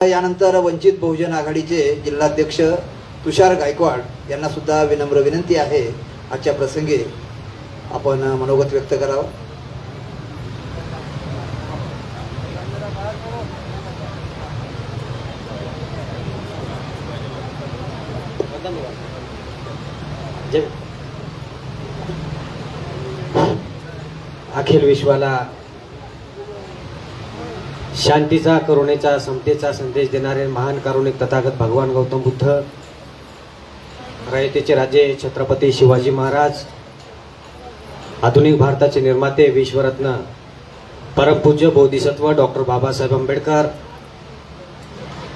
यानंतर वंचित बहुजन आघाडीचे जिल्हाध्यक्ष तुषार गायकवाड यांना सुद्धा विनम्र विनंती आहे. आजच्या प्रसंगी आपण मनोगत व्यक्त करावं. अखिल विश्वाला शांतीचा करुणेचा समतेचा संदेश देणारे महान कारुणिक तथागत भगवान गौतम बुद्ध रयतेचे राजे छत्रपती शिवाजी महाराज आधुनिक भारताचे निर्माते विश्वरत्न परमपूज्य बोधिसत्व डॉक्टर बाबासाहेब आंबेडकर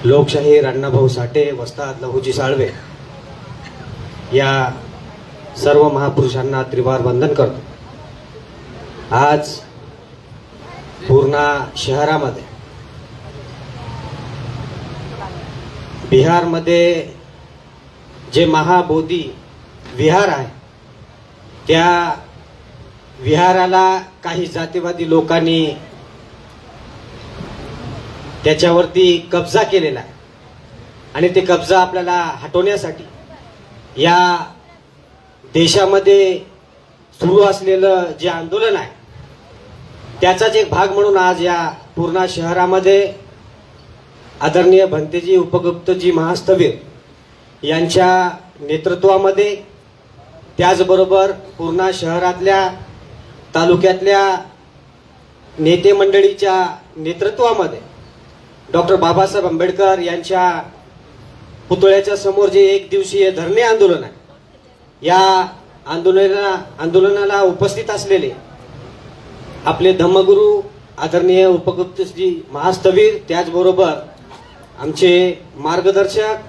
लोकशाही अण्णाभाऊ साठे वस्ताद लहूजी साळवे. या सर्व महापुरुषांना त्रिवार वंदन करतो. आज पूर्णा शहरामध्ये. बिहारमध्ये जे महाबोधी विहार आहे त्या विहाराला काही जातीवादी लोकांनी त्याच्यावरती कब्जा केलेला आहे. आणि ते कब्जा आपल्याला हटवण्यासाठी या देशामध्ये सुरू असलेलं जे आंदोलन आहे त्याचाच एक भाग म्हणून आज या पूर्णा शहरामध्ये आदरणीय भंतेजी उपगुप्तजी महास्थवीर यांच्या नेतृत्वामध्ये त्याचबरोबर पूर्णा शहरातल्या तालुक्यातल्या नेते मंडळीच्या नेतृत्वामध्ये डॉक्टर बाबासाहेब आंबेडकर यांच्या पुतळ्याच्या समोर जे एक दिवसीय धरणे आंदोलन आहे या आंदोलना आंदोलनाला उपस्थित असलेले आपले धम्मगुरू आदरणीय उपगुप्तजी महास्तवीर त्याचबरोबर आमचे मार्गदर्शक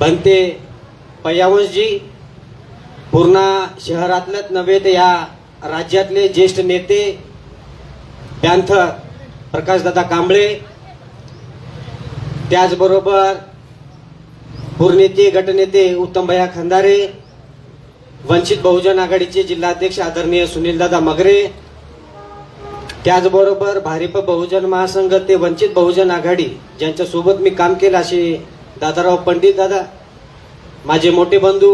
बनते पयावंशजी पूर्णा शहरातल्याच नव्हे तर या राज्यातले ज्येष्ठ नेते पॅन्थर प्रकाशदादा कांबळे त्याचबरोबर पूर्णेते गटनेते उत्तमभया खंदारे वंचित बहुजन आघाडीचे जिल्हाध्यक्ष आदरणीय सुनीलदादा मगरे त्याचबरोबर भारिप बहुजन महासंघ ते वंचित बहुजन आघाडी ज्यांच्यासोबत मी काम केलं असे दादाराव पंडित दादा माझे मोठे बंधू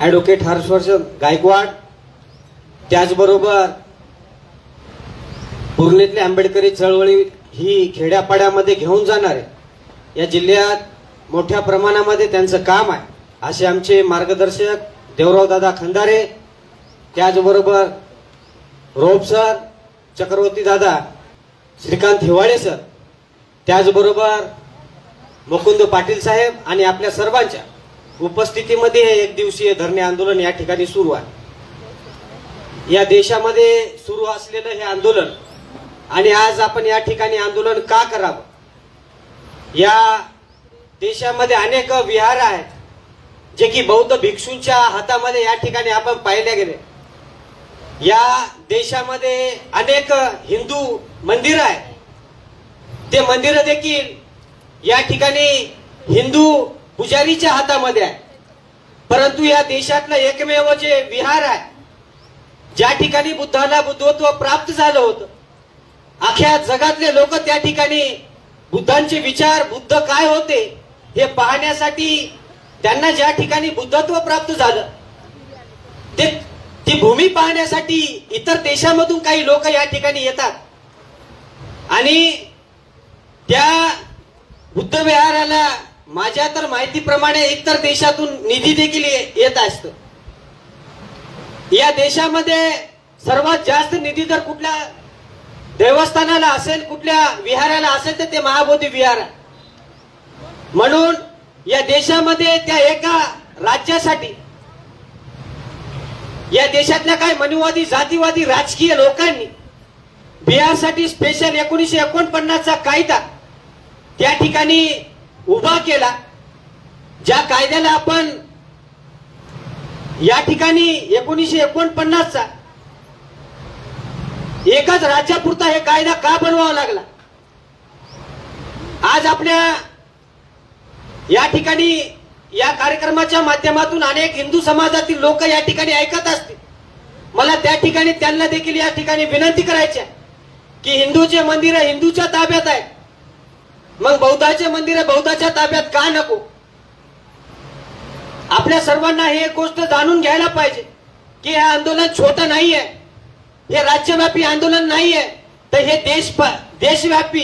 ॲडव्होकेट हर्षवर्धन गायकवाड त्याचबरोबर पूर्णेतली आंबेडकरी चळवळी ही खेड्यापाड्यामध्ये घेऊन जाणार आहे. या जिल्ह्यात मोठ्या प्रमाणामध्ये त्यांचं काम आहे. असे आमचे मार्गदर्शक देवराव दादा खंदारे त्याचबरोबर रोप सर चक्रवर्ती दादा श्रीकांत हिवाळे सर त्याचबरोबर मुकुंद पाटील साहेब आणि आपल्या सर्वांच्या उपस्थितीमध्ये हे एक दिवसीय धरणे आंदोलन या ठिकाणी सुरू आहे. या देशामध्ये सुरू असलेलं हे आंदोलन आणि आज आपण या ठिकाणी आंदोलन का करावं? या देशामध्ये अनेक विहार आहेत जे की बौद्ध भिक्षूंच्या हातामध्ये या ठिकाणी आपण पाहिले गेले. या देशामध्ये अनेक हिंदू मंदिर आहे. ते मंदिर देखील या ठिकाणी हिंदू पुजारीच्या हातामध्ये आहे. परंतु या देशातलं एकमेव जे विहार आहे ज्या ठिकाणी बुद्धाला बुद्धत्व प्राप्त झालं होतं अख्या जगातले लोक त्या ठिकाणी बुद्धांचे विचार बुद्ध काय होते हे पाहण्यासाठी त्यांना ज्या ठिकाणी बुद्धत्व प्राप्त झालं ते ती भूमी पाहण्यासाठी इतर देशामधून काही लोक या ठिकाणी येतात. आणि त्या बुद्ध विहाराला माझ्या तर माहितीप्रमाणे इतर देशातून निधी देखील ये- येत असत. या देशामध्ये सर्वात जास्त निधी जर कुठल्या देवस्थानाला असेल कुठल्या विहाराला असेल तर ते महाबोधी विहार म्हणून या देशामध्ये त्या एका राज्यासाठी या देशातल्या काय मनुवादी जातीवादी राजकीय लोकांनी बिहारसाठी स्पेशल एकोणीसशे एकोणपन्नासचा कायदा त्या ठिकाणी उभा केला ज्या कायद्याला आपण या ठिकाणी एकोणीसशे एकोणपन्नासचा एकाच राज्यापुरता हे कायदा का बनवावा लागला? आज आपल्या या ठिकाणी या कार्यक्रमाच्या माध्यमातून अनेक हिंदू समाजातील लोक या ठिकाणी ऐकत असतील. मला त्या ठिकाणी त्यांना देखील या ठिकाणी विनंती करायची आहे की हिंदूचे मंदिर हिंदूच्या ताब्यात आहे मग बौद्धाचे मंदिर बौद्धाच्या ताब्यात का नको? आपल्या सर्वांना हे एक गोष्ट जाणून घ्यायला पाहिजे की हे आंदोलन छोटं नाही आहे हे राज्यव्यापी आंदोलन नाही आहे तर हे देश देशव्यापी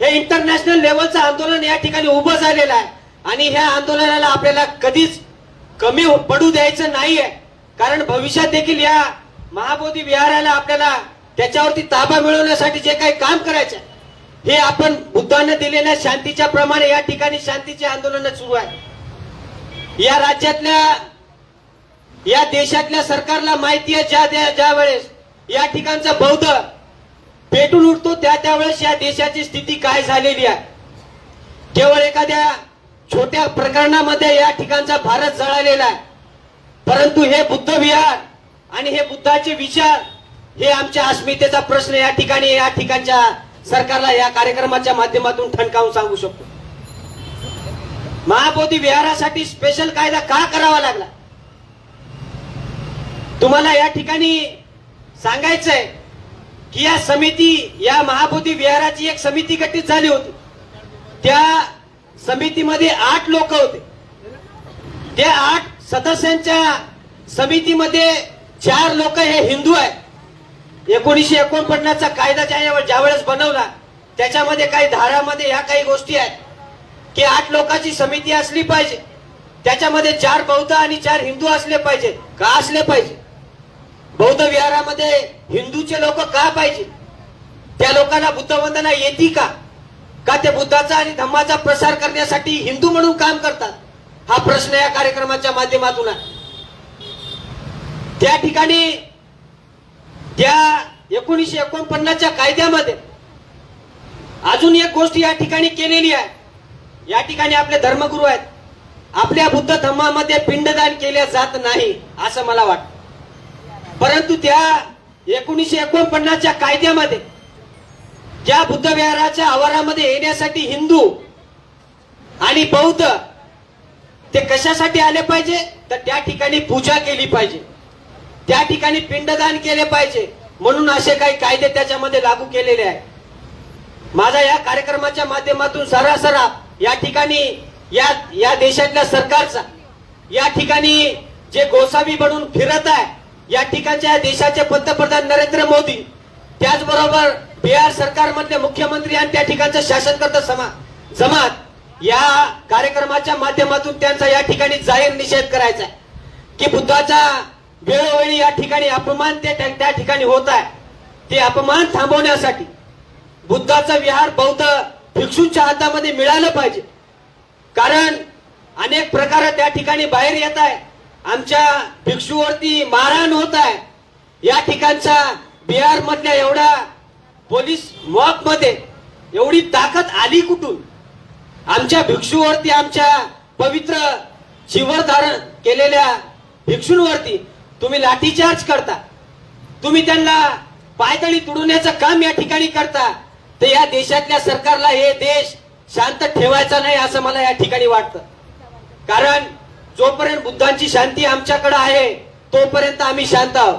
हे इंटरनॅशनल लेवलचं आंदोलन या ठिकाणी उभं झालेलं आहे. आणि ह्या आंदोलनाला आपल्याला कधीच कमी हो- पडू द्यायचं नाहीये. कारण भविष्यात देखील या महाबोधी विहाराला आपल्याला त्याच्यावरती ताबा मिळवण्यासाठी जे काही काम करायचं आहे, हे आपण बुद्धाने दिलेल्या शांतीच्या प्रमाणे या ठिकाणी शांतीचे आंदोलन सुरू आहे. या राज्यातल्या या देशातल्या सरकारला माहिती आहे ज्या ज्या ज्या वेळेस या ठिकाणचा बौद्ध पेटून उठतो त्या त्यावेळेस या देशाची स्थिती काय झालेली आहे. केवळ एखाद्या छोट्या प्रकरणामध्ये या ठिकाणचा भारत जळालेला आहे. परंतु हे बुद्ध विहार आणि हे बुद्धाचे विचार हे आमच्या अस्मितेचा प्रश्न या ठिकाणी या ठिकाणच्या सरकारला या कार्यक्रमाच्या माध्यमातून ठणकावून सांगू शकतो. महाबोधी विहारासाठी स्पेशल कायदा का करावा लागला? तुम्हाला या ठिकाणी सांगायचंय की या समिती या महाबोधी विहाराची एक समिती गठीत झाली होती. त्या समितीमध्ये आठ लोक होते. त्या आठ सदस्यांच्या समितीमध्ये चार लोक हे हिंदू आहेत. एकोणीसशे एकोणपन्नासचा कायदा ज्या ज्यावेळेस बनवला त्याच्यामध्ये काही धारामध्ये ह्या काही गोष्टी आहेत. की आठ लोकांची समिती असली पाहिजे. त्याच्यामध्ये चार बौद्ध आणि चार हिंदू असले पाहिजे. का असले पाहिजे? बौद्ध विहारामध्ये हिंदूचे लोक का पाहिजे? त्या लोकांना बुद्धवंदना येते का? का ते बुद्धाचा आणि धम्माचा प्रसार करण्यासाठी हिंदू म्हणून काम करतात? हा प्रश्न या कार्यक्रमाच्या माध्यमातून आहे. त्या ठिकाणी त्या एकोणीसशे एकोणपन्नासच्या कायद्यामध्ये अजून एक गोष्ट या ठिकाणी केलेली आहे. या ठिकाणी आपले धर्मगुरू आहेत. आपल्या बुद्ध धम्मामध्ये पिंडदान केले जात नाही असं मला वाटतं. परंतु त्या एकोणीसशे एकोणपन्नासच्या कायद्यामध्ये ज्या बुद्ध विहाराच्या आवारामध्ये येण्यासाठी हिंदू आणि बौद्ध ते कशासाठी आले पाहिजे? तर त्या ठिकाणी पूजा केली पाहिजे. त्या ठिकाणी पिंडदान केले पाहिजे. म्हणून असे काही कायदे त्याच्यामध्ये लागू केलेले आहेत. माझा या कार्यक्रमाच्या माध्यमातून सरासरा या ठिकाणी या या देशातल्या सरकारचा या ठिकाणी जे गोसावी बनून फिरत आहे या ठिकाणच्या देशाचे पंतप्रधान नरेंद्र मोदी त्याचबरोबर बिहार सरकारमधले मुख्यमंत्री आणि त्या ठिकाणचं शासनकर्ता समा जमात. या कार्यक्रमाच्या माध्यमातून त्यांचा या ठिकाणी जाहीर निषेध करायचा आहे. की बुद्धाचा वेळोवेळी या ठिकाणी अपमान ते त्या त्या ठिकाणी होत आहे. ते अपमान थांबवण्यासाठी बुद्धाचा विहार बौद्ध भिक्षूंच्या हातामध्ये मिळालं पाहिजे. कारण अनेक प्रकार त्या ठिकाणी बाहेर येत आहे. आमच्या भिक्षूवरती मारहाण होत आहे. या ठिकाणचा बिहारमधल्या एवढा पोलीस मॉबमध्ये एवढी ताकद आली कुठून? आमच्या भिक्षूवरती आमच्या पवित्र जीवर धारण केलेल्या भिक्षूंवरती तुम्ही लाठीचार्ज करता. तुम्ही त्यांना पायदळी तुडवण्याचं काम या ठिकाणी करता. तर या देशातल्या सरकारला हे देश शांत ठेवायचा नाही असं मला या ठिकाणी वाटतं. कारण जोपर्यंत बुद्धांची शांती आमच्याकडे आहे तोपर्यंत आम्ही शांत आहोत.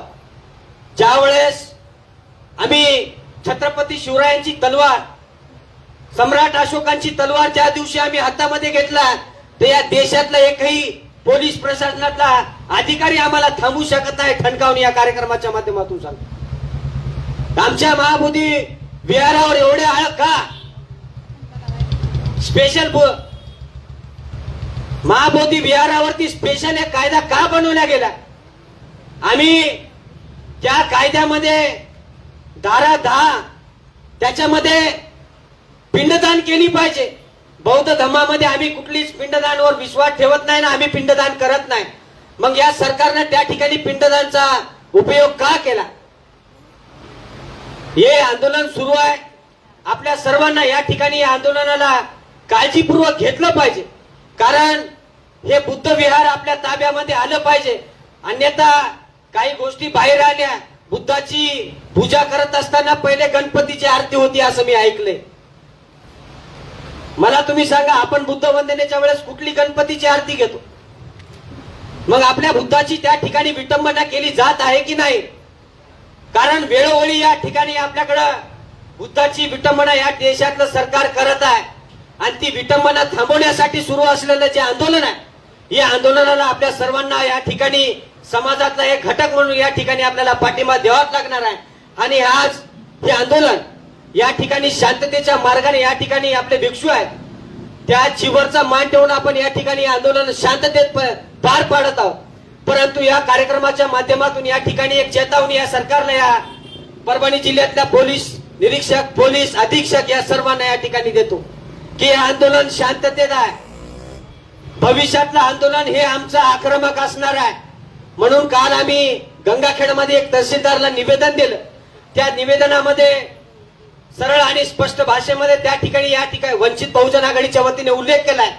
ज्या वेळेस आम्ही छत्रपती शिवरायांची तलवार सम्राट अशोकांची तलवार ज्या दिवशी आम्ही हातामध्ये घेतला तर या देशातला एकही पोलीस प्रशासनातला अधिकारी आम्हाला थांबू शकत नाही ठणकावून या कार्यक्रमाच्या माध्यमातून सांग आमच्या महाबोधी विहारावर एवढे आळ का? स्पेशल महाबोधी विहारावरती स्पेशल एक कायदा का बनवला गेला? आम्ही त्या कायद्यामध्ये धारा दहा. त्याच्यामध्ये पिंडदान केली पाहिजे. बौद्ध धर्मामध्ये आम्ही कुठलीच पिंडदानवर विश्वास ठेवत नाही ना आम्ही पिंडदान करत नाही. मग या सरकारनं त्या ठिकाणी पिंडदानचा उपयोग का केला? हे आंदोलन सुरू आहे. आपल्या सर्वांना या ठिकाणी या आंदोलनाला काळजीपूर्वक घेतलं पाहिजे. कारण हे बुद्ध विहार आपल्या ताब्यामध्ये आलं पाहिजे. अन्यथा काही गोष्टी बाहेर आल्या. बुद्धाची पूजा करत असताना पहिले गणपतीची आरती होती असं मी ऐकले. मला तुम्ही सांगा आपण बुद्ध वंदनेच्या वेळेस कुठली गणपतीची आरती घेतो? मग आपल्या बुद्धाची त्या ठिकाणी विटंबना केली जात आहे की नाही? कारण वेळोवेळी या ठिकाणी आपल्याकडं बुद्धाची विटंबना या देशातलं सरकार करत आहे. आणि ती विटंबना थांबवण्यासाठी सुरू असलेलं जे आंदोलन आहे या आंदोलनाला आपल्या सर्वांना या ठिकाणी समाजातला एक घटक म्हणून या ठिकाणी आपल्याला पाठिंबा द्यावाच लागणार आहे. आणि आज हे आंदोलन या ठिकाणी शांततेच्या मार्गाने या ठिकाणी आपले भिक्षू आहेत. त्या जीवरचा मान ठेवून आपण या ठिकाणी आंदोलन शांततेत प- पार पाडत आहोत. परंतु या कार्यक्रमाच्या माध्यमातून या ठिकाणी एक चेतावणी या सरकारने या परभणी जिल्ह्यातल्या पोलीस निरीक्षक पोलीस अधीक्षक या सर्वांना या ठिकाणी देतो की हे आंदोलन शांततेत आहे. भविष्यातलं आंदोलन हे आमचं आक्रमक असणार आहे. म्हणून काल आम्ही गंगाखेडमध्ये एक तहसीलदारला निवेदन दिलं. त्या निवेदनामध्ये सरळ आणि स्पष्ट भाषेमध्ये त्या ठिकाणी या ठिकाणी वंचित बहुजन आघाडीच्या वतीने उल्लेख केलाय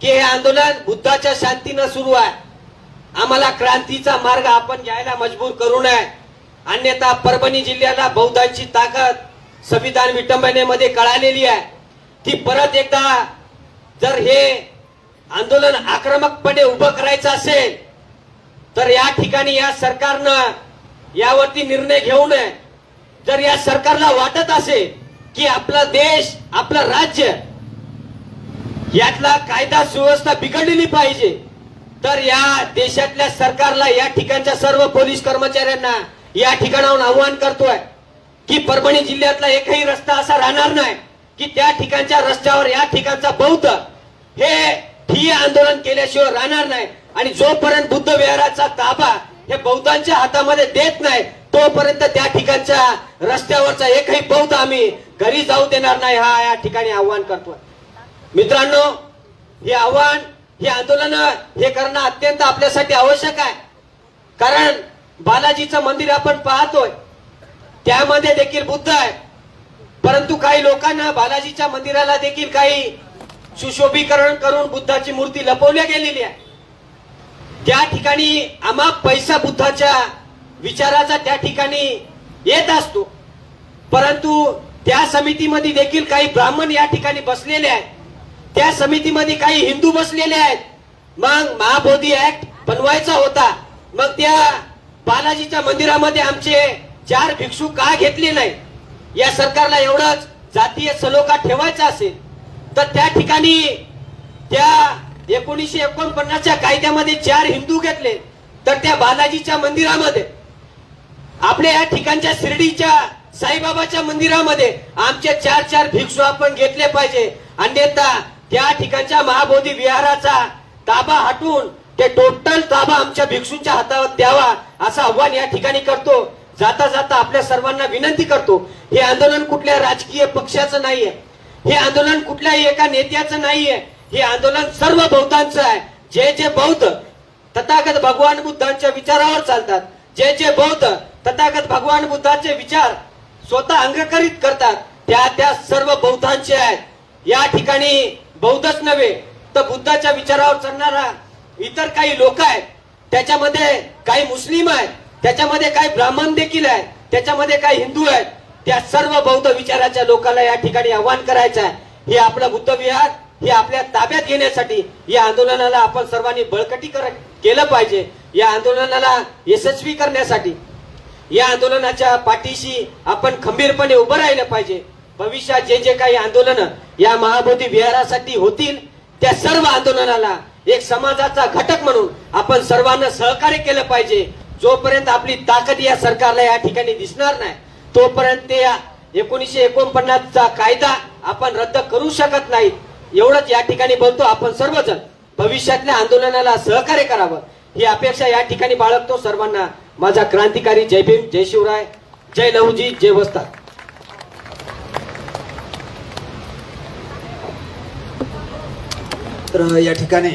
की हे आंदोलन बुद्धाच्या शांतीनं सुरू आहे. आम्हाला क्रांतीचा मार्ग आपण घ्यायला मजबूर करू नये. अन्यथा परभणी जिल्ह्याला बौद्धांची ताकद संविधान विटंबनेमध्ये कळालेली आहे. ती परत एकदा जर हे आंदोलन आक्रमकपणे उभं करायचं असेल तर या ठिकाणी या सरकारनं यावरती निर्णय घेऊ नये. जर या सरकारला वाटत असेल की आपला देश आपलं राज्य यातला कायदा सुव्यवस्था बिघडलेली पाहिजे तर या देशातल्या सरकारला या ठिकाणच्या सर्व पोलीस कर्मचाऱ्यांना या ठिकाणाहून आव्हान करतोय की परभणी जिल्ह्यातला एकही रस्ता असा राहणार नाही की त्या ठिकाणच्या रस्त्यावर या ठिकाणचा बौद्ध हे ठिय आंदोलन केल्याशिवाय राहणार नाही. आणि जोपर्यंत बुद्ध विहाराचा ताबा हे बौद्धांच्या हातामध्ये देत नाही तोपर्यंत त्या ठिकाणच्या रस्त्यावरचा एकही बौद्ध आम्ही घरी जाऊ देणार नाही हा या ठिकाणी आव्हान करतो मित्रांनो हे आव्हान हे आंदोलन हे करणं अत्यंत आपल्यासाठी आवश्यक आहे. कारण बालाजीचं मंदिर आपण पाहतोय त्यामध्ये देखील बुद्ध आहे. परंतु काही लोकांना बालाजीच्या मंदिराला देखील काही सुशोभीकरण करून बुद्धाची मूर्ती लपवल्या गेलेली आहे. त्या ठिकाणी आम्हा पैसा बुद्धाच्या विचाराचा त्या ठिकाणी येत असतो. परंतु त्या समितीमध्ये देखील काही ब्राह्मण या ठिकाणी बसलेले आहेत. त्या समितीमध्ये काही हिंदू बसलेले आहेत. मग महाबोधी ऍक्ट बनवायचा होता. मग त्या बालाजीच्या मंदिरामध्ये आमचे चार भिक्षू का घेतले नाही? या सरकारला एवढंच जातीय सलोखा ठेवायचा असेल तर त्या ठिकाणी त्या एकोणीसशे एकोणपन्नासच्या कायद्यामध्ये चार हिंदू घेतले तर त्या बालाजीच्या मंदिरामध्ये. आपल्या या ठिकाणच्या शिर्डीच्या साईबाबाच्या मंदिरामध्ये आमचे चार चार भिक्षू आपण घेतले पाहिजे. अन्यथा त्या ठिकाणच्या महाबोधी विहाराचा ताबा हटवून ते टोटल ताबा आमच्या भिक्षूंच्या हातावर द्यावा असं आव्हान या ठिकाणी करतो. जाता जाता आपल्या सर्वांना विनंती करतो. हे आंदोलन कुठल्या राजकीय पक्षाचं नाहीये. हे आंदोलन कुठल्याही एका नेत्याचं नाहीये. हे आंदोलन सर्व बौद्धांचं आहे. जे जे बौद्ध तथागत भगवान बुद्धांच्या विचारावर चालतात जे जे बौद्ध तथागत भगवान बुद्धांचे विचार स्वतः अंगकरित करतात त्या त्या सर्व बौद्धांचे आहेत. या ठिकाणी बौद्धच नव्हे तर बुद्धाच्या विचारावर चालणारा इतर काही लोक आहेत. त्याच्यामध्ये काही मुस्लिम आहेत त्याच्यामध्ये काही ब्राह्मण देखील आहेत त्याच्यामध्ये काही हिंदू आहेत. त्या सर्व बौद्ध विचाराच्या लोकांना या ठिकाणी आव्हान करायचं आहे. हे आपलं बुद्ध विहार हे आपल्या ताब्यात घेण्यासाठी या आंदोलनाला आपण सर्वांनी बळकटी केलं पाहिजे. या आंदोलनाला यशस्वी करण्यासाठी या आंदोलनाच्या पाठीशी आपण खंबीरपणे उभं राहिलं पाहिजे. भविष्यात जे जे काही आंदोलन या महाबोधी विहारासाठी होतील त्या सर्व आंदोलनाला एक समाजाचा घटक म्हणून आपण सर्वांना सहकार्य केलं पाहिजे. जोपर्यंत आपली ताकद या सरकारला या ठिकाणी दिसणार नाही तोपर्यंत या एकोणीसशे एकोणपन्नासचा कायदा आपण रद्द करू शकत नाही एवढंच या ठिकाणी बोलतो आपण सर्वजण भविष्यातल्या आंदोलनाला सहकार्य करावं. ही अपेक्षा या ठिकाणी बाळगतो सर्वांना. माझा क्रांतिकारी जय भीम जय शिवराय जय लहूजी जय वस्ताद. तर या ठिकाणी